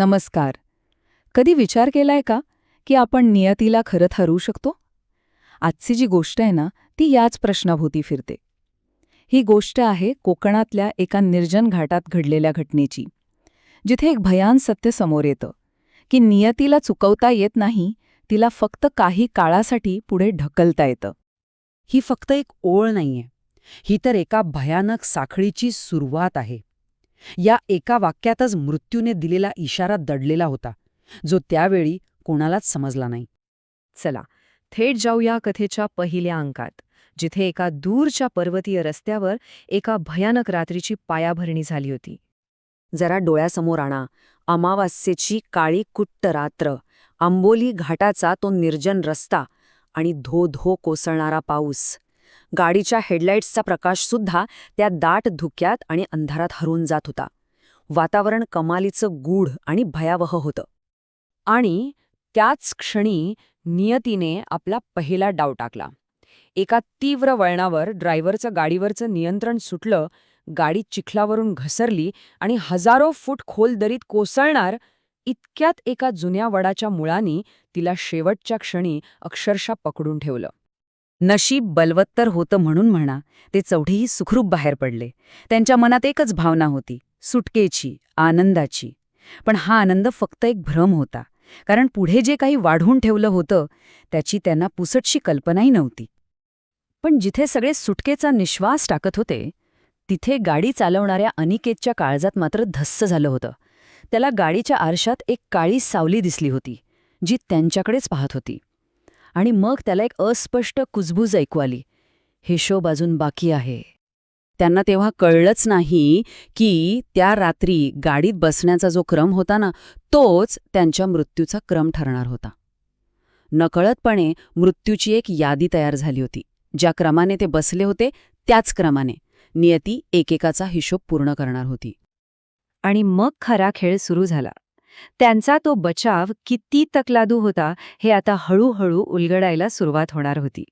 नमस्कार. कधी विचार केलाय का की आपण नियतीला खरं हरवू शकतो? आजची जी गोष्ट आहे ना ती याच प्रश्नाभोवती फिरते. ही गोष्ट आहे कोकणातल्या एका निर्जन घाटात घडलेल्या घटनेची. जिथे एक भयान सत्य समोर येतं की नियतीला चुकवता येत नाही तिला फक्त काही काळासाठी पुढे ढकलता येतं. ही फक्त एक ओळ नाहीये. ही तर एका भयानक साखळीची सुरुवात आहे. या एका वाक्यातच मृत्यूने दिलेला इशारा दडलेला होता जो त्यावेळी कोणालाच समजला नाही. चला थेट जाऊया कथेच्या पहिल्या अंकात जिथे एका दूरच्या पर्वतीय रस्त्यावर एका भयानक रात्रीची पायाभरणी झाली होती. जरा डोळ्यासमोर आणा अमावास्येची काळी कुट्ट रात्र आंबोली घाटाचा तो निर्जन रस्ता आणि धो धो कोसळणारा पाऊस. गाडीच्या हेडलाईट्सचा प्रकाशसुद्धा त्या दाट धुक्यात आणि अंधारात हरून जात होता. वातावरण कमालीचं गूढ आणि भयावह होतं. आणि त्याच क्षणी नियतीने आपला पहिला डाव टाकला. एका तीव्र वळणावर ड्रायव्हरचं गाडीवरचं नियंत्रण सुटलं गाडी चिखलावरून घसरली आणि हजारो फूट खोल दरीत कोसळणार इतक्यात एका जुन्या वडाच्या मुळानी तिला शेवटच्या क्षणी अक्षरशः पकडून ठेवलं. नशीब बलवत्तर होतं म्हणून म्हणा ते चौघेही सुखरूप बाहेर पडले. त्यांच्या मनात एकच भावना होती सुटकेची आनंदाची. पण हा आनंद फक्त एक भ्रम होता कारण पुढे जे काही वाढवून ठेवलं होतं त्याची त्यांना पुसटशी कल्पनाही नव्हती. पण जिथे सगळे सुटकेचा निश्वास टाकत होते तिथे गाडी चालवणाऱ्या अनिकेतच्या काळजात मात्र धस्स झालं होतं. त्याला गाडीच्या आरशात एक काळी सावली दिसली होती जी त्यांच्याकडेच पाहत होती. आणि मग त्याला एक अस्पष्ट कुजबूज ऐकू आली. हिशोब अजून बाकी आहे. त्यांना तेव्हा कळलंच नाही की त्या रात्री गाडीत बसण्याचा जो क्रम होता ना तोच त्यांच्या मृत्यूचा क्रम ठरणार होता. नकळतपणे मृत्यूची एक यादी तयार झाली होती. ज्या क्रमाने ते बसले होते त्याच क्रमाने. नियती एकेकाचा हिशोब पूर्ण करणार होती. आणि मग खरा खेळ सुरू झाला. त्यांचा तो बचाव किती तकलादू होता हे आता हळूहळू उलगडायला सुरुवात होणार होती.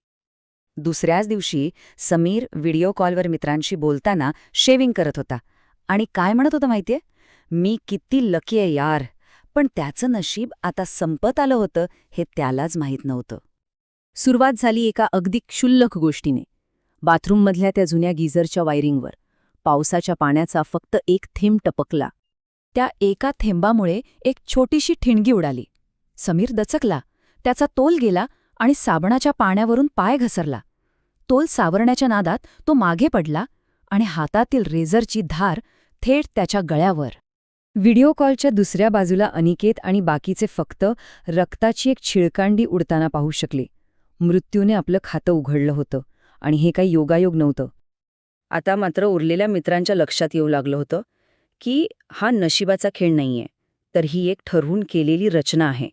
दुसऱ्याच दिवशी समीर व्हिडिओ कॉलवर मित्रांशी बोलताना शेविंग करत होता. आणि काय म्हणत होता माहितीये? मी किती लकी आहे यार पण त्याचं नशीब आता संपत आलं होतं हे त्यालाच माहीत नव्हतं. सुरुवात झाली एका अगदी क्षुल्लक गोष्टीने. बाथरूममधल्या त्या जुन्या गिझरच्या वायरिंगवर. पावसाच्या पाण्याचा फक्त एक थेंब टपकला. त्या एका थेंबामुळे एक छोटीशी ठिणगी उडाली. समीर दचकला. त्याचा तोल गेला आणि साबणाच्या पाण्यावरून पाय घसरला. तोल सावरण्याच्या नादात तो मागे पडला आणि हातातील रेझरची धार थेट त्याच्या गळ्यावर. व्हिडिओ कॉलच्या दुसऱ्या बाजूला अनिकेत आणि बाकीचे फक्त रक्ताची एक छिळकांडी उडताना पाहू शकले. मृत्यूने आपलं खातं उघडलं होतं आणि हे काही योगायोग नव्हतं. आता मात्र उरलेल्या मित्रांच्या लक्षात येऊ लागलं होतं की हा नशिबाचा खेळ नाहीये तर ही एक ठरवून केलेली रचना आहे.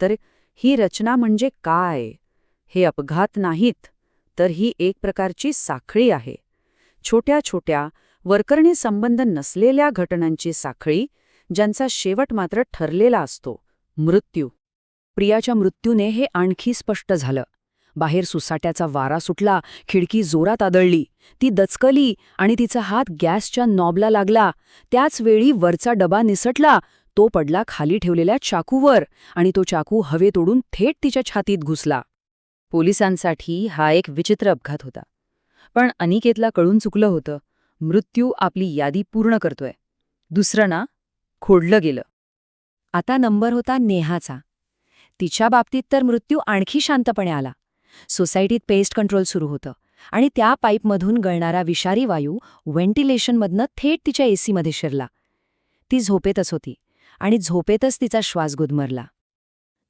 तर ही रचना म्हणजे काय? हे अपघात नाहीत तर ही एक प्रकारची साखळी आहे. छोट्या छोट्या वरकरणी संबंध नसलेल्या घटनांची साखळी ज्यांचा शेवट मात्र ठरलेला असतो मृत्यू. प्रियाच्या मृत्यूने हे आणखी स्पष्ट झालं. बाहेर सुसाट्याचा वारा सुटला खिडकी जोरात आदळली. ती दचकली आणि तिचा हात गॅसच्या नॉबला लागला. त्याच वेळी वरचा डबा निसटला. तो पडला खाली ठेवलेल्या चाकूवर आणि तो चाकू हवेत ओढून थेट तिच्या छातीत घुसला. पोलिसांसाठी हा एक विचित्र अपघात होता. पण अनिकेतला कळून चुकलं होतं. मृत्यू आपली यादी पूर्ण करतोय. दुसरं ना खोडलं गेलं. आता नंबर होता नेहाचा. तिच्या बाबतीत तर मृत्यू आणखी शांतपणे आला. सोसायटीत पेस्ट कंट्रोल सुरू होतं आणि त्या पाईपमधून गळणारा विषारी वायू व्हेंटिलेशनमधनं थेट तिच्या एसीमध्ये शिरला. ती झोपेतच होती आणि झोपेतच तिचा श्वास गुदमरला.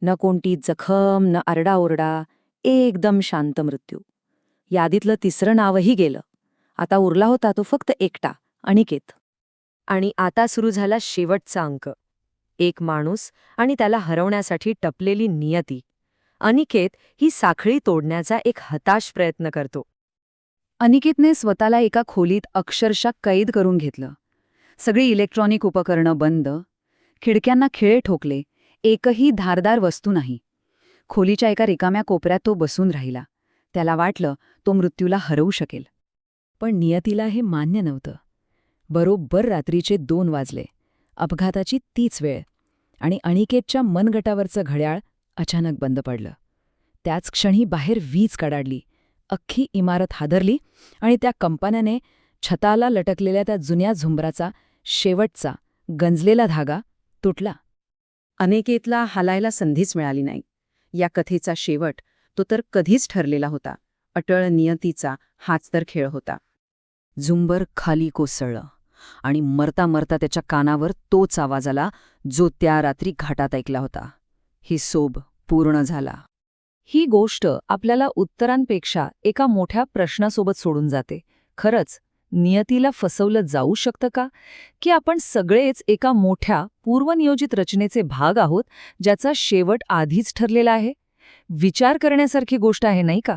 न कोणती जखम न आरडाओरडा एकदम शांत मृत्यू. यादीतलं तिसरं नावही गेलं. आता उरला होता तो फक्त एकटा अनिकेत. आणि आता सुरू झाला शेवटचा अंक. एक माणूस आणि त्याला हरवण्यासाठी टपलेली नियती. अनिकेत ही साखळी तोडण्याचा एक हताश प्रयत्न करतो. अनिकेतने स्वतःला एका खोलीत अक्षरशः कैद करून घेतलं. सगळी इलेक्ट्रॉनिक उपकरणं बंद. खिडक्यांना खिळे ठोकले. एकही धारदार वस्तू नाही. खोलीच्या एका रिकाम्या कोपऱ्यात तो बसून राहिला. त्याला वाटलं तो मृत्यूला हरवू शकेल. पण नियतीला हे मान्य नव्हतं. बरोबर रात्रीचे दोन वाजले. अपघाताची तीच वेळ. आणि अनिकेतच्या मनगटावरचं घड्याळ अचानक बंद पडलं. त्याच क्षणी बाहेर वीज कडाडली. अख्खी इमारत हादरली आणि त्या कंपन्याने छताला लटकलेल्या त्या जुन्या झुंबराचा शेवटचा गंजलेला धागा तुटला. अनेकेतला हालायला संधीच मिळाली नाही. या कथेचा शेवट तो तर कधीच ठरलेला होता. अटळ नियतीचा हाच तर खेळ होता. झुंबर खाली कोसळलं आणि मरता मरता त्याच्या कानावर तोच आवाज आला जो त्या रात्री घाटात ऐकला होता. ही सोब पूर्ण झाला. ही गोष्ट आपल्याला उत्तरांपेक्षा एका मोठ्या प्रश्नासोबत सोडून जाते. खरंच नियतीला फसवलं जाऊ शकतं का? की आपण सगळेच एका मोठ्या पूर्वनियोजित रचनेचे भाग आहोत ज्याचा शेवट आधीच ठरलेला आहे? विचार करण्यासारखी गोष्ट आहे नाही का?